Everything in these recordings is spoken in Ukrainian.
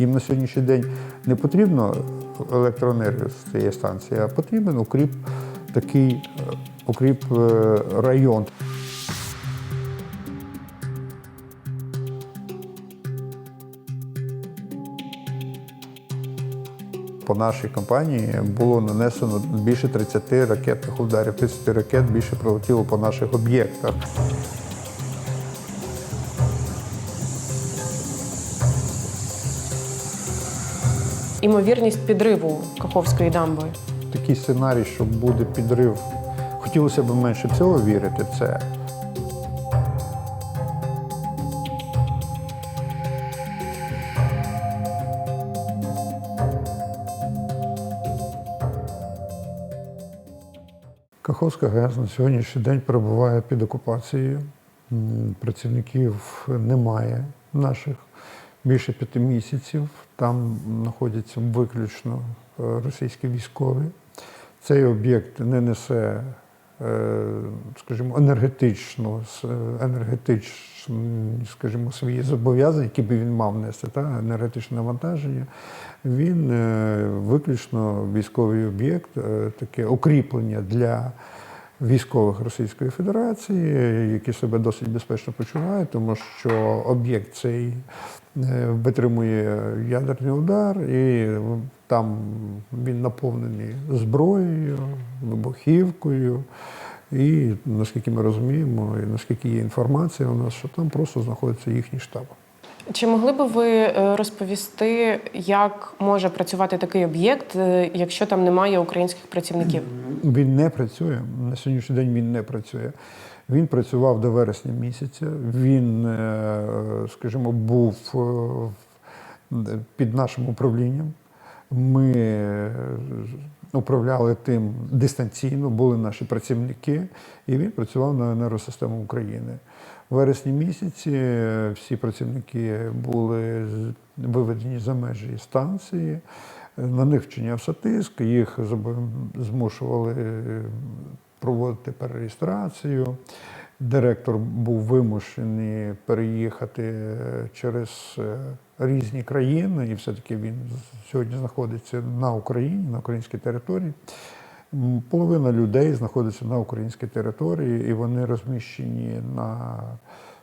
Їм на сьогоднішній день не потрібно електроенергія з цієї станції, а потрібен укріп, такий е, укріп е, район. По нашій компанії було нанесено більше 30 ракетних ударів. 30 ракет більше прилетіло по наших об'єктах. Імовірність підриву Каховської дамби. Такий сценарій, що буде підрив. Хотілося б менше цього вірити. Це Каховська ГЕС на сьогоднішній день перебуває під окупацією. Працівників немає наших більше п'яти місяців. Там знаходяться виключно е, російські військові. Цей об'єкт не несе, е, скажімо, енергетично, енергетичні, скажімо, свої зобов'язання, які би він мав нести, та, енергетичне навантаження. Він е, виключно військовий об'єкт, е, таке укріплення для військових Російської Федерації, які себе досить безпечно почувають, тому що об'єкт цей е, витримує ядерний удар, і там він наповнений зброєю, вибухівкою. І наскільки ми розуміємо, і наскільки є інформація у нас, що там просто знаходиться їхній штаб. Чи могли би ви е, розповісти, як може працювати такий об'єкт, е, якщо там немає українських працівників? Він не працює. На сьогоднішній день він не працює. Він працював до вересня місяця. Він, е, скажімо, був е, під нашим управлінням. Ми е, управляли тим дистанційно, були наші працівники, і він працював на енергосистему України. У вересні місяці всі працівники були виведені за межі станції. На них вчинявся тиск, їх змушували е, проводити перереєстрацію. Директор був вимушений переїхати е, через е, різні країни, і все-таки він сьогодні знаходиться на Україні, на українській території. Половина людей знаходиться на українській території, і вони розміщені на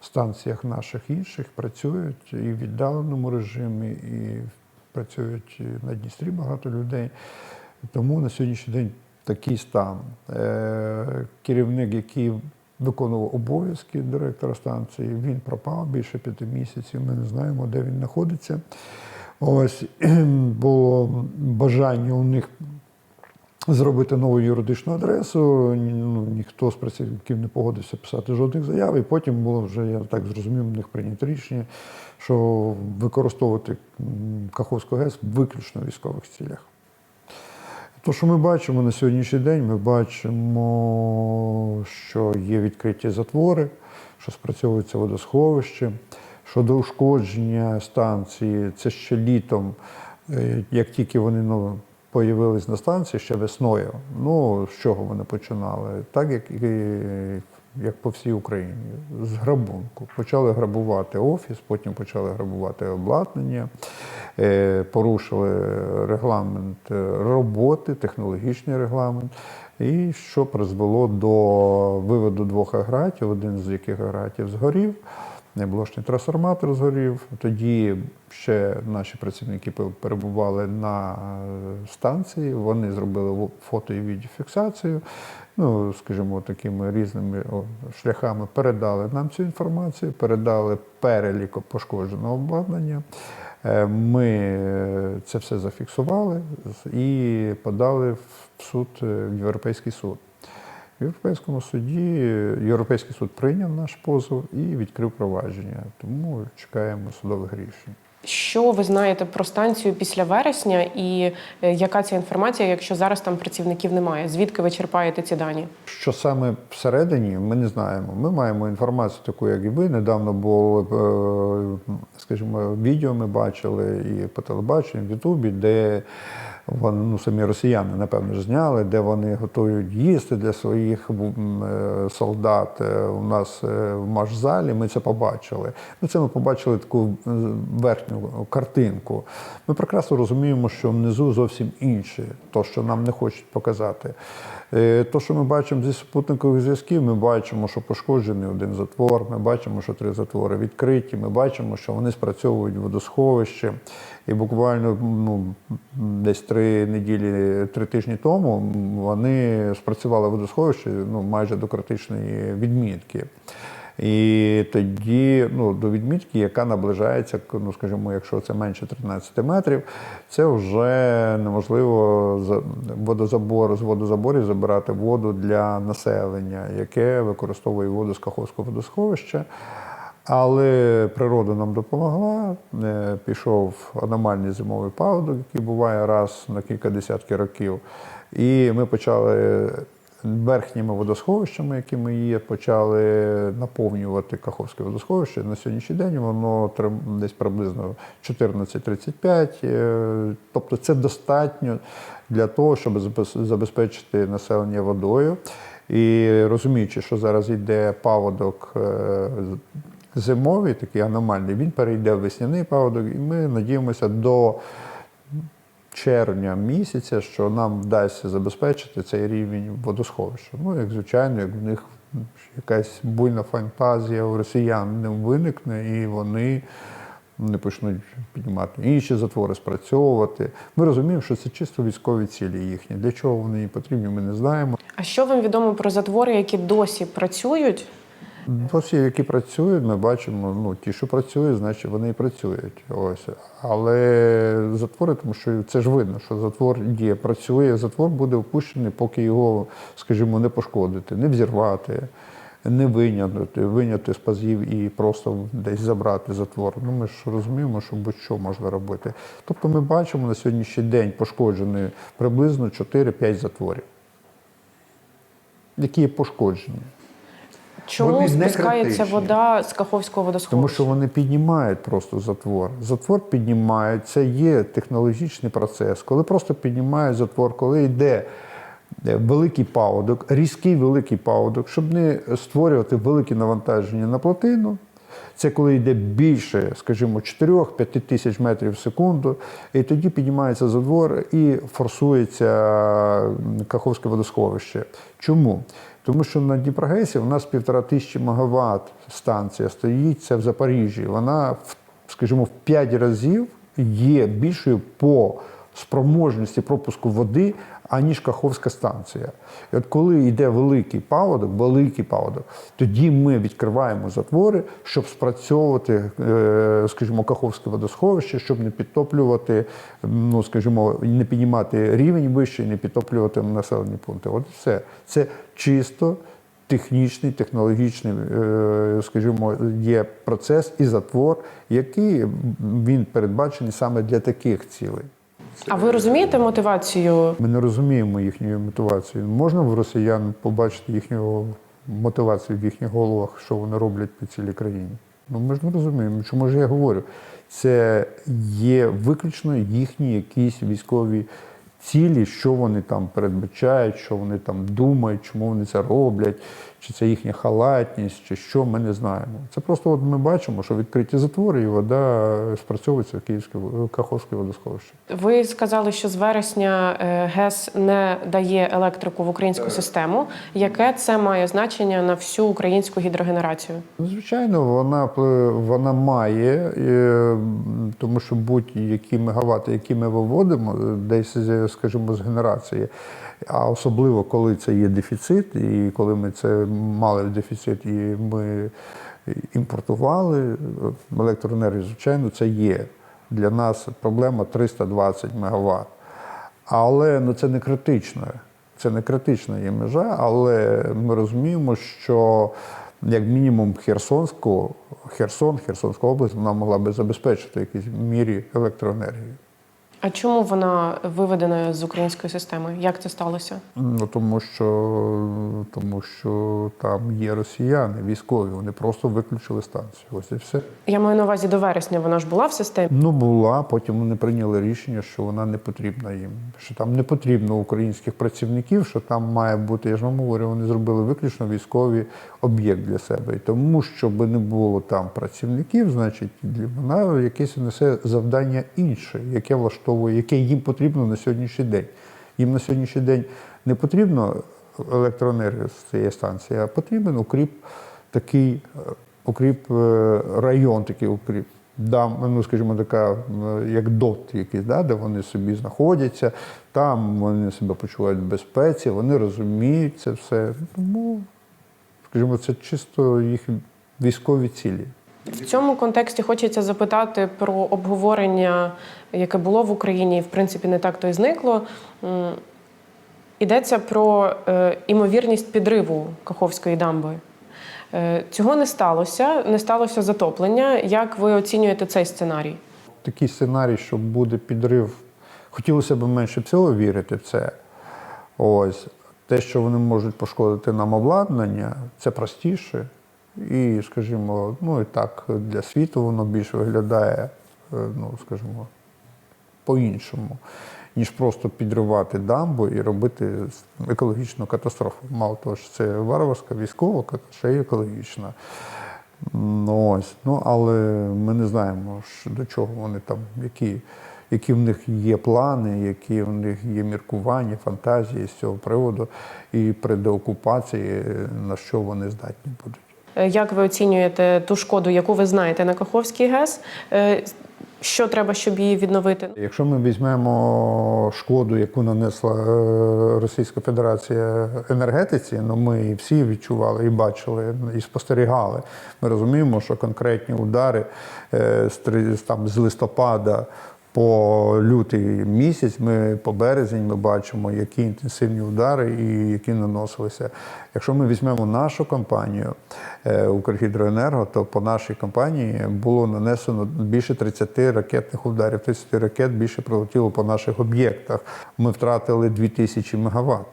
станціях наших інших, працюють і в віддаленому режимі, і працюють на Дністрі багато людей. Тому на сьогоднішній день такий стан. Е, Керівник, який виконував обов'язки директора станції, він пропав більше п'яти місяців. Ми не знаємо, де він знаходиться. Ось було бажання у них зробити нову юридичну адресу. Ну, ніхто з працівників не погодився писати жодних заяв. І потім було вже, я так зрозумів, у них прийнято рішення, що використовувати Каховську ГЕС виключно в військових цілях. То, що ми бачимо на сьогоднішній день, ми бачимо, що є відкриті затвори, що спрацьовується водосховище, що до ушкодження станції це ще літом, е, як тільки вони ну, появились на станції ще весною. Ну, з чого вони починали? Так, як і як по всій Україні, з грабунку. Почали грабувати офіс, потім почали грабувати обладнання, е, порушили регламент е, роботи, технологічний регламент. І що призвело до виводу двох агратів, один з яких агратів згорів. Блочний трансформатор згорів. Тоді ще наші працівники перебували на е, станції. Вони зробили фото і відеофіксацію. Ну, скажімо, такими різними шляхами передали нам цю інформацію, передали перелік пошкодженого обладнання. Е, Ми е, це все зафіксували і подали в суд, в Європейський суд. В Європейському суді Європейський суд прийняв наш позов і відкрив провадження. Тому чекаємо судових рішень. Що ви знаєте про станцію після вересня, і е, яка ця інформація, якщо зараз там працівників немає? Звідки ви черпаєте ці дані? Що саме всередині, ми не знаємо. Ми маємо інформацію таку, як і ви. Недавно було, е, скажімо, відео ми бачили і по телебаченню, в Ютубі, де вони, ну, самі росіяни, напевно, ж зняли, де вони готують їсти для своїх е, солдат е, у нас е, в марш-залі. Ми це побачили. Ну, це ми побачили таку верхню картинку. Ми прекрасно розуміємо, що внизу зовсім інше, то, що нам не хочуть показати. Е, То, що ми бачимо зі супутникових зв'язків, ми бачимо, що пошкоджений один затвор, ми бачимо, що три затвори відкриті, ми бачимо, що вони спрацьовують водосховище. І буквально ну, десь три неділі, три тижні тому вони спрацювали водосховище ну, майже до критичної відмітки. І тоді ну, до відмітки, яка наближається, ну скажімо, якщо це менше 13 метрів, це вже неможливо за- водозабор з водозаборів забирати воду для населення, яке використовує воду з Каховського водосховища. Але природа нам допомогла. Е, Пішов аномальний зимовий паводок, який буває раз на кілька десятків років. І ми почали верхніми водосховищами, якими є, почали наповнювати Каховське водосховище. На сьогоднішній день воно десь приблизно 14-35. Е, Тобто це достатньо для того, щоб забезпечити населення водою. І розуміючи, що зараз йде паводок е, зимовий, такий аномальний, він перейде в весняний паводок, і ми надіємося до червня місяця, що нам вдасться забезпечити цей рівень водосховища. Ну, як звичайно, як в них якась буйна фантазія у росіян не виникне, і вони не почнуть піднімати інші затвори, спрацьовувати. Ми розуміємо, що це чисто військові цілі їхні. Для чого вони потрібні, ми не знаємо. А що вам відомо про затвори, які досі працюють? Досі, які працюють, ми бачимо, ну ті, що працюють, значить вони і працюють. Ось. Але затвори, тому що це ж видно, що затвор є, працює, затвор буде впущений, поки його, скажімо, не пошкодити, не взірвати, не виняти, виняти з пазів і просто десь забрати затвор. Ну ми ж розуміємо, що будь-що можна робити. Тобто ми бачимо на сьогоднішній день пошкоджені приблизно 4-5 затворів, які є пошкоджені. Чому Вони спускається вода з Каховського водосховища? Тому що вони піднімають просто затвор. Затвор піднімають, це є технологічний процес. Коли просто піднімають затвор, коли йде е, великий паводок, різкий великий паводок, щоб не створювати великі навантаження на плотину. Це коли йде більше, скажімо, 4-5 тисяч метрів в секунду, і тоді піднімається задвор і форсується Каховське водосховище. Чому? Тому що на Дніпрогесі у нас півтора тисячі мегаватт станція стоїть, це в Запоріжжі. Вона, скажімо, в 5 разів є більшою по спроможності пропуску води, аніж Каховська станція. І от коли йде великий паводок, великий паводок, тоді ми відкриваємо затвори, щоб спрацьовувати, е, скажімо, Каховське водосховище, щоб не підтоплювати, ну скажімо, не піднімати рівень вище не підтоплювати населені пункти. От все. Це чисто. Технічний, технологічний, е, скажімо, є процес і затвор, який він передбачений саме для таких цілей. А ви розумієте мотивацію? Ми не розуміємо їхньої мотивації. Можна в росіян побачити їхню мотивацію в їхніх головах, що вони роблять по цілій країні? Ну ми ж не розуміємо. Чому ж я говорю? Це є виключно їхні якісь військові цілі, що вони там передбачають, що вони там думають, чому вони це роблять, чи це їхня халатність, чи що, ми не знаємо. Це просто от ми бачимо, що відкриті затвори і вода спрацьовується в Київське Каховське водосховище. Ви сказали, що з вересня е, ГЕС не дає електрику в українську систему. Яке це має значення на всю українську гідрогенерацію? Ну, Звичайно, вона вона має, е, тому що будь-які мегавати, які ми виводимо, е, десь, скажімо, з генерації, а особливо коли це є дефіцит, і коли ми це мали дефіцит, і ми імпортували е, електроенергію, звичайно, це є. Для нас проблема 320 мегаватт. Але ну, це не критично. Це не критична є межа, але ми розуміємо, що як мінімум Херсонську, Херсон, Херсонська область, вона могла би забезпечити в якійсь мірі електроенергію. А чому вона виведена з української системи? Як це сталося? Ну тому що тому що там є росіяни, військові, вони просто виключили станцію. Ось і все. Я маю на увазі до вересня. Вона ж була в системі. Ну була, потім вони прийняли рішення, що вона не потрібна їм, що там не потрібно українських працівників, що там має бути. Я ж вам говорю, вони зробили виключно військовий об'єкт для себе. І тому, щоб не було там працівників, значить для- вона якесь несе завдання інше, яке влаштовує, яке їм потрібно на сьогоднішній день. Їм на сьогоднішній день не потрібно електроенергія з цієї станції, а потрібен укріп такий е, укріп е, район, такий укріп. Дам, ну, скажімо, така, е, як дот якийсь, да, де вони собі знаходяться, там вони себе почувають в безпеці, вони розуміють це все. Тому, скажімо, це чисто їх військові цілі. В цьому контексті хочеться запитати про обговорення, яке було в Україні, і в принципі не так то й зникло. Йдеться про е, імовірність підриву Каховської дамби. Е, цього не сталося, не сталося затоплення. Як ви оцінюєте цей сценарій? Такий сценарій, що буде підрив. Хотілося б менше всього вірити в це. Ось. Те, що вони можуть пошкодити нам обладнання, це простіше. І, скажімо, ну і так для світу воно більше виглядає, е, ну, скажімо, по-іншому, ніж просто підривати дамбу і робити екологічну катастрофу. Мало того, що це варварська військова, ще й екологічна. Ну, ось. ну, але ми не знаємо, що, до чого вони там, які, які в них є плани, які в них є міркування, фантазії з цього приводу, і при деокупації на що вони здатні будуть. Е, Як ви оцінюєте ту шкоду, яку ви знаєте на Каховський ГЕС? Е, Що треба, щоб її відновити? Якщо ми візьмемо шкоду, яку нанесла е, Російська Федерація енергетиці, ну ми всі відчували і бачили, і спостерігали. Ми розуміємо, що конкретні удари з там з листопада. По лютий місяць, ми по березень ми бачимо, які інтенсивні удари і які наносилися. Якщо ми візьмемо нашу компанію е, Укргідроенерго, то по нашій компанії було нанесено більше 30 ракетних ударів. 30 ракет більше прилетіло по наших об'єктах. Ми втратили 2000 мегаватт.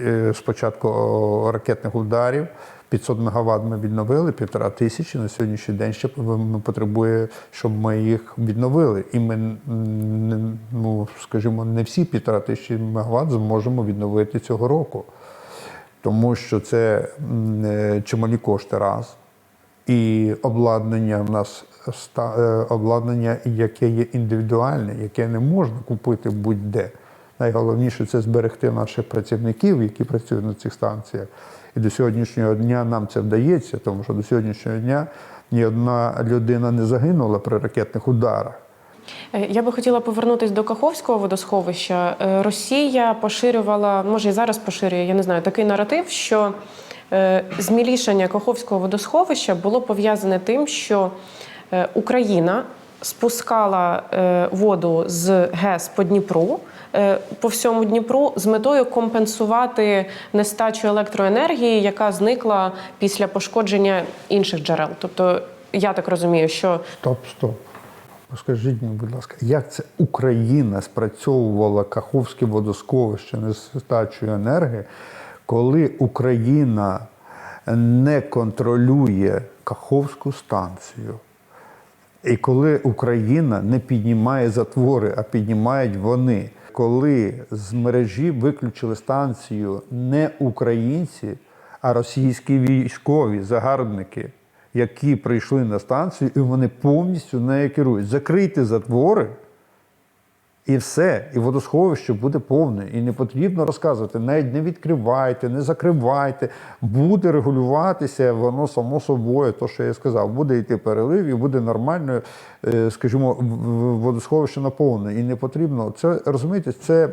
Е, Спочатку ракетних ударів 500 мегаватт ми відновили, півтора тисячі. На сьогоднішній день ще потребує, щоб ми їх відновили. І ми, ну, скажімо, не всі півтора тисячі мегаватт зможемо відновити цього року. Тому що це е, чималі кошти раз. І обладнання в нас е, обладнання, яке є індивідуальне, яке не можна купити будь-де. Найголовніше це зберегти наших працівників, які працюють на цих станціях. І до сьогоднішнього дня нам це вдається, тому що до сьогоднішнього дня ні одна людина не загинула при ракетних ударах. Е, Я би хотіла повернутися до Каховського водосховища. Е, Росія поширювала, може і зараз поширює, я не знаю, такий наратив, що е, змілішання Каховського водосховища було пов'язане тим, що Україна спускала воду з ГЕС по Дніпру. Е, По всьому Дніпру з метою компенсувати нестачу електроенергії, яка зникла після пошкодження інших джерел. Тобто, я так розумію, що Стоп, стоп. Скажіть мені, будь ласка, як це Україна спрацьовувала Каховське водосховище нестачою енергії, коли Україна не контролює Каховську станцію? І коли Україна не піднімає затвори, а піднімають вони, коли з мережі виключили станцію не українці, а російські військові загарбники, які прийшли на станцію, і вони повністю нею керують. Закрийте затвори. І все, і водосховище буде повне. І не потрібно розказувати, навіть не відкривайте, не закривайте. Буде регулюватися воно само собою, то що я сказав, буде йти перелив і буде нормально, е, скажімо, водосховище наповнене. І не потрібно. Це розумієте, це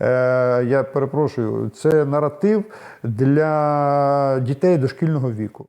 е, я перепрошую, це наратив для дітей дошкільного віку.